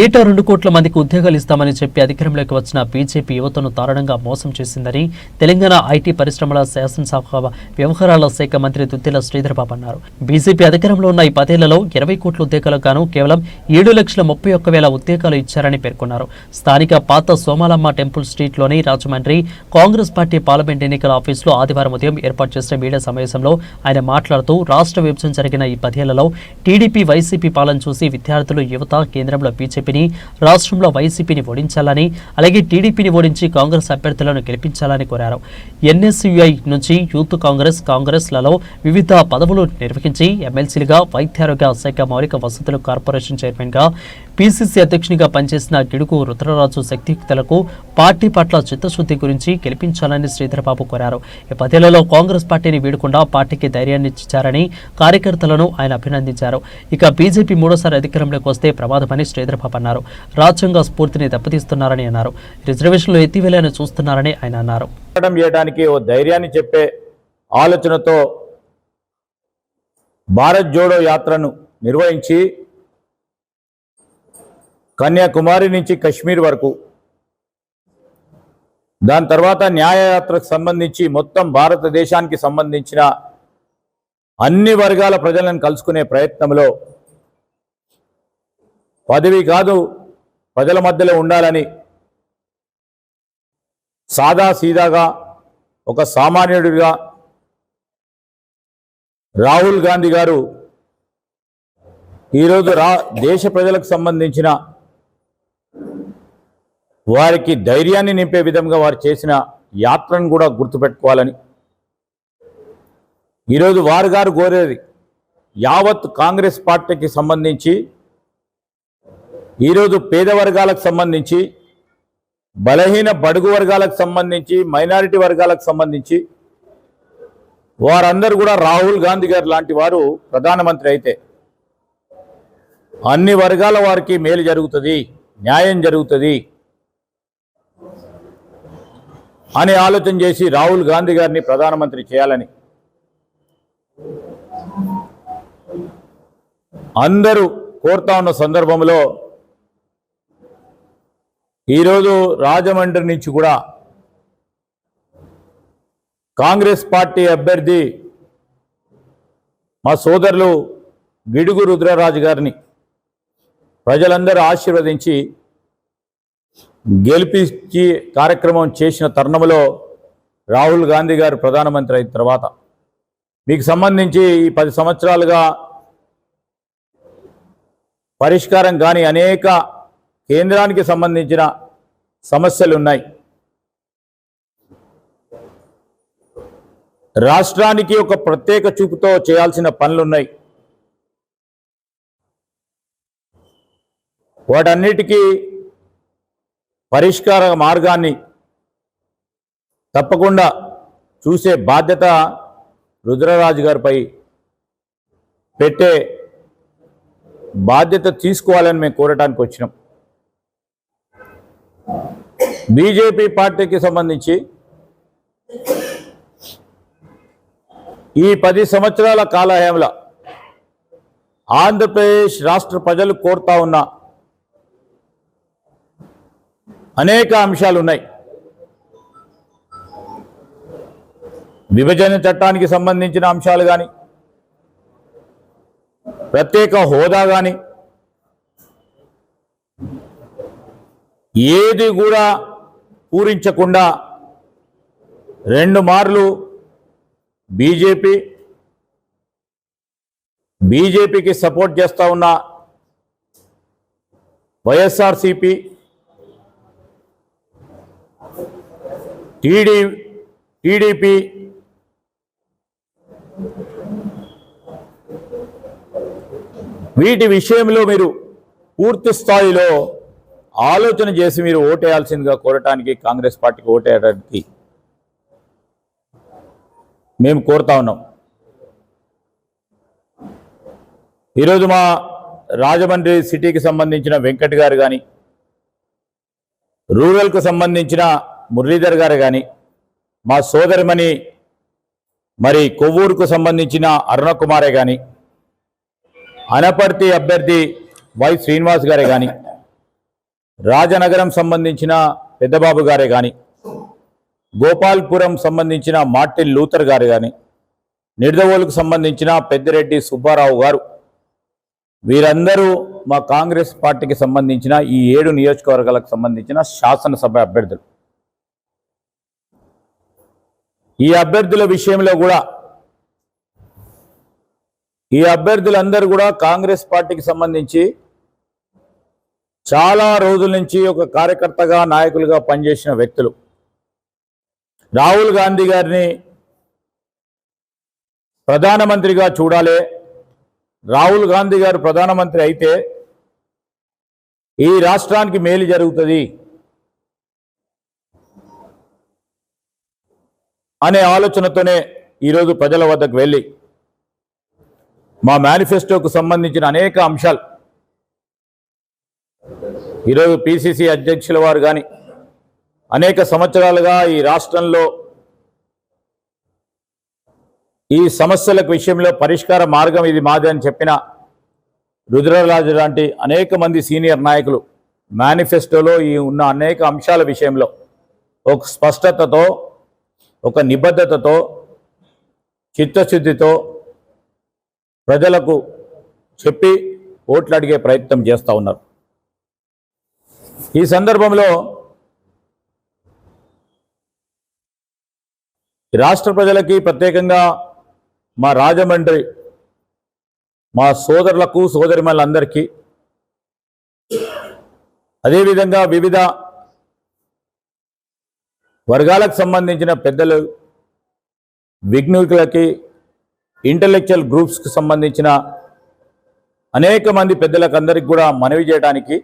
ఏటా రెండు కోట్ల మందికి ఉద్యోగాలు ఇస్తామని చెప్పి అధికారంలోకి వచ్చిన బీజేపీ యువతను దారుణంగా మోసం చేసిందని తెలంగాణ ఐటీ పరిశ్రమల శాసనసభ వ్యవహారాల శాఖ మంత్రి దుద్దిల శ్రీధర్బాబు అన్నారు. బీజేపీ అధికారంలో ఉన్న ఈ పదేళ్ళలో ఇరవై కోట్ల ఉద్యోగాలకు గాను కేవలం ఏడు లక్షల ముప్పై ఒక్క వేల ఉద్యోగాలు ఇచ్చారని పేర్కొన్నారు. స్థానిక పాత సోమాలమ్మ టెంపుల్ స్ట్రీట్లోని రాజమండ్రి కాంగ్రెస్ పార్టీ పార్లమెంట్ ఎన్నికల ఆఫీసులో ఆదివారం ఉదయం ఏర్పాటు చేసిన మీడియా సమావేశంలో ఆయన మాట్లాడుతూ రాష్ట్ర విభజన జరిగిన ఈ పదేళ్ళలో టీడీపీ వైసీపీ పాలన చూసి విద్యార్థులు యువత కేంద్రంలో బీజేపీని రాష్ట్రంలో వైసీపీని ఓడించాలని అలాగే టీడీపీని ఓడించి కాంగ్రెస్ అభ్యర్థులను గెలిపించాలని కోరారు. ఎన్ఎస్యుఐ నుంచి యూత్ కాంగ్రెస్ కాంగ్రెస్లలో వివిధ పదవులు నిర్వహించి ఎమ్మెల్సీలుగా వైద్యారోగ్య శాఖ మౌలిక వసతులు కార్పొరేషన్ చైర్మన్గా పీసీసీ అధ్యక్షునిగా పనిచేసిన గిడుగు రుద్రరాజు శక్తియుక్తులకు పార్టీ పట్ల చిత్తశుద్ధి గురించి గెలిపించాలని శ్రీధరబాబు కోరారు. ఈ పదేళ్ళలో కాంగ్రెస్ పార్టీని వీడకుండా పార్టీకి ధైర్యాన్ని ఇచ్చారని కార్యకర్తలను ఆయన అభినందించారు. ఇక బీజేపీ మూడోసారి అధికారంలోకి వస్తే ప్రమాదమని శ్రీధరబాబు అన్నారు. రాజ్యాంగ స్ఫూర్తిని దెబ్బతీస్తున్నారని అన్నారు. రిజర్వేషన్లు ఎత్తివేలని చూస్తున్నారని ఆయన అన్నారు. చేయడానికి ఓ ధైర్యాన్ని చెప్పే ఆలోచనతో భారత్ జోడో యాత్రను నిర్వహించి కన్యాకుమారి నుంచి కశ్మీర్ వరకు. దాని తర్వాత న్యాయయాత్రకు సంబంధించి మొత్తం భారతదేశానికి సంబంధించిన అన్ని వర్గాల ప్రజలను కలుసుకునే ప్రయత్నంలో పదవి కాదు ప్రజల మధ్యలో ఉండాలని సాదా సీదాగా ఒక సామాన్యుడిగా రాహుల్ గాంధీ గారు ఈరోజు రా దేశ ప్రజలకు సంబంధించిన వారికి ధైర్యాన్ని నింపే విధంగా వారు చేసిన యాత్రను కూడా గుర్తుపెట్టుకోవాలని. ఈరోజు వారు గారు కోరేది యావత్ కాంగ్రెస్ పార్టీకి సంబంధించి ఈరోజు పేద వర్గాలకు సంబంధించి బలహీన బడుగు వర్గాలకు సంబంధించి మైనారిటీ వర్గాలకు సంబంధించి వారందరూ కూడా రాహుల్ గాంధీ గారు లాంటి వారు ప్రధానమంత్రి అయితే అన్ని వర్గాల వారికి మేలు జరుగుతుంది న్యాయం జరుగుతుంది. అని ఆలోచన చేసి రాహుల్ గాంధీ గారిని ప్రధానమంత్రి చేయాలని. అందరూ కోరుతా ఉన్న సందర్భంలో ఈరోజు రాజమండ్రి నుంచి కూడా కాంగ్రెస్ పార్టీ అభ్యర్థి మా సోదరులు గిడుగు రుద్రరాజు గారిని ప్రజలందరూ ఆశీర్వదించి గెలిపించి కార్యక్రమం చేసిన తరుణంలో రాహుల్ గాంధీ గారు ప్రధానమంత్రి అయిన తర్వాత మీకు సంబంధించి ఈ పది సంవత్సరాలుగా పరిష్కారం కాని అనేక కేంద్రానికి సంబంధించిన సమస్యలు ఉన్నాయి. రాష్ట్రానికి ఒక ప్రత్యేక చూపుతో చేయాల్సిన పనులున్నాయి. వాటన్నిటికీ పరిష్కార మార్గాన్ని తప్పకుండా చూసే బాధ్యత రుద్రరాజు గారిపై పెట్టే బాధ్యత తీసుకోవాలని మేము కోరటానికి వచ్చినాం. బీజేపీ పార్టీకి సంబంధించి ఈ పది సంవత్సరాల కాలహయంలో ఆంధ్రప్రదేశ్ రాష్ట్ర ప్రజలు కోరుతా ఉన్న అనేక అంశాలు ఉన్నాయి. విభజన చట్టానికి సంబంధించిన అంశాలు కానీ ప్రత్యేక హోదా కానీ ఏది కూడా పూరించకుండా రెండు మార్లు బీజేపీ బీజేపీకి సపోర్ట్ చేస్తూ ఉన్న వైఎస్ఆర్సిపి టీడీ టీడీపీ వీటి విషయంలో మీరు పూర్తి స్థాయిలో ఆలోచన చేసి మీరు ఓటేయాల్సిందిగా కోరటానికి కాంగ్రెస్ పార్టీకి ఓటేయడానికి మేము కోరుతా ఉన్నాం. ఈరోజు మా రాజమండ్రి సిటీకి సంబంధించిన వెంకట్ గారు కానీ రూరల్కు సంబంధించిన మురళీధర్ గారు కానీ మా సోదరిమణి మరి కొవ్వూరుకు సంబంధించిన అరుణకుమారే కానీ అనపర్తి అభ్యర్థి వై శ్రీనివాస్ గారే కానీ రాజనగరం సంబంధించిన పెద్దబాబు గారే కానీ గోపాల్పురం సంబంధించిన మార్టిన్ లూథర్ గారు కానీ నిడదవోలుకు సంబంధించిన పెద్దిరెడ్డి సుబ్బారావు గారు వీరందరూ మా కాంగ్రెస్ పార్టీకి సంబంధించిన ఈ ఏడు నియోజకవర్గాలకు సంబంధించిన శాసనసభ అభ్యర్థులు. ఈ అభ్యర్థుల విషయంలో కూడా ఈ అభ్యర్థులందరూ కూడా కాంగ్రెస్ పార్టీకి సంబంధించి చాలా రోజుల నుంచి ఒక కార్యకర్తగా నాయకులుగా పనిచేసిన వ్యక్తులు. రాహుల్ గాంధీ గారిని ప్రధానమంత్రిగా చూడాలి. రాహుల్ గాంధీ గారు ప్రధానమంత్రి అయితే ఈ రాష్ట్రానికి మేలు జరుగుతుంది. అనే ఆలోచనతోనే ఈరోజు ప్రజల వద్దకు వెళ్ళి మా మేనిఫెస్టోకు సంబంధించిన అనేక అంశాలు ఈరోజు పిసిసి అధ్యక్షుల వారు కానీ అనేక సంవత్సరాలుగా ఈ రాష్ట్రంలో ఈ సమస్యలకు విషయంలో పరిష్కార మార్గం ఇది మాది అని చెప్పిన రుద్రరాజు లాంటి అనేక మంది సీనియర్ నాయకులు మేనిఫెస్టోలో ఈ ఉన్న అనేక అంశాల విషయంలో ఒక స్పష్టతతో ఒక నిబద్ధతతో చిత్తశుద్ధితో ప్రజలకు చెప్పి ఓట్లు అడిగే ప్రయత్నం చేస్తూ ఉన్నారు. ఈ సందర్భంలో రాష్ట్ర ప్రజలకి ప్రత్యేకంగా మా రాజమండ్రి మా సోదరులకు సోదరిమలందరికీ అదేవిధంగా వివిధ వర్గాలకు సంబంధించిన పెద్దలు విఘ్నులకి ఇంటలెక్చువల్ గ్రూప్స్కి సంబంధించిన అనేక మంది పెద్దలకు అందరికి కూడా మనవి చేయడానికి